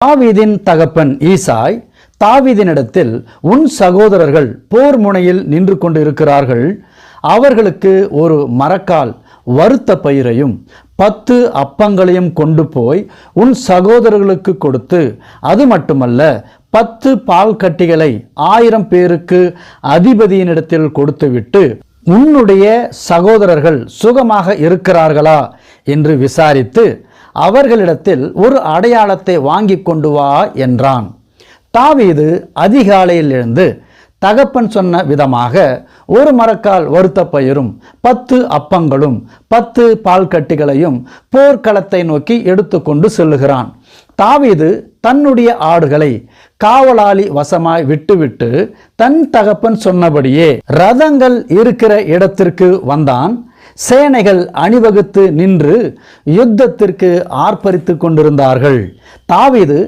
தாவீதின் தகப்பன் ஈசாய் தாவீதினிடத்தில் உன் சகோதரர்கள் போர் முனையில் நின்று கொண்டிருக்கிறார்கள். அவர்களுக்கு ஒரு மரக்கால் வருத்த பயிரையும் பத்து அப்பங்களையும் கொண்டு போய் உன் சகோதரர்களுக்கு கொடுத்து அது மட்டுமல்ல பத்து பால் கட்டிகளை ஆயிரம் பேருக்கு அதிபதியினிடத்தில் கொடுத்துவிட்டு உன்னுடைய சகோதரர்கள் சுகமாக இருக்கிறார்களா என்று விசாரித்து அவர்களிடத்தில் ஒரு அடையாளத்தை வாங்கி கொண்டு வா என்றான். தாவீது அதிகாலையில் எழுந்து தகப்பன் சொன்ன விதமாக ஒரு மரக்கால் வருத்த பயிரும் பத்து அப்பங்களும் பத்து பால் கட்டிகளையும் போர்க்களத்தை நோக்கி எடுத்துக்கொண்டு செல்லுகிறான். தாவீது தன்னுடைய ஆடுகளை காவலாளி வசமாய் விட்டுவிட்டு தன் தகப்பன் சொன்னபடியே ரதங்கள் இருக்கிற இடத்திற்கு வந்தான். சேனைகள் அணிவகுத்து நின்று யுத்தத்திற்கு ஆர்ப்பரித்து கொண்டிருந்தார்கள். தாவீது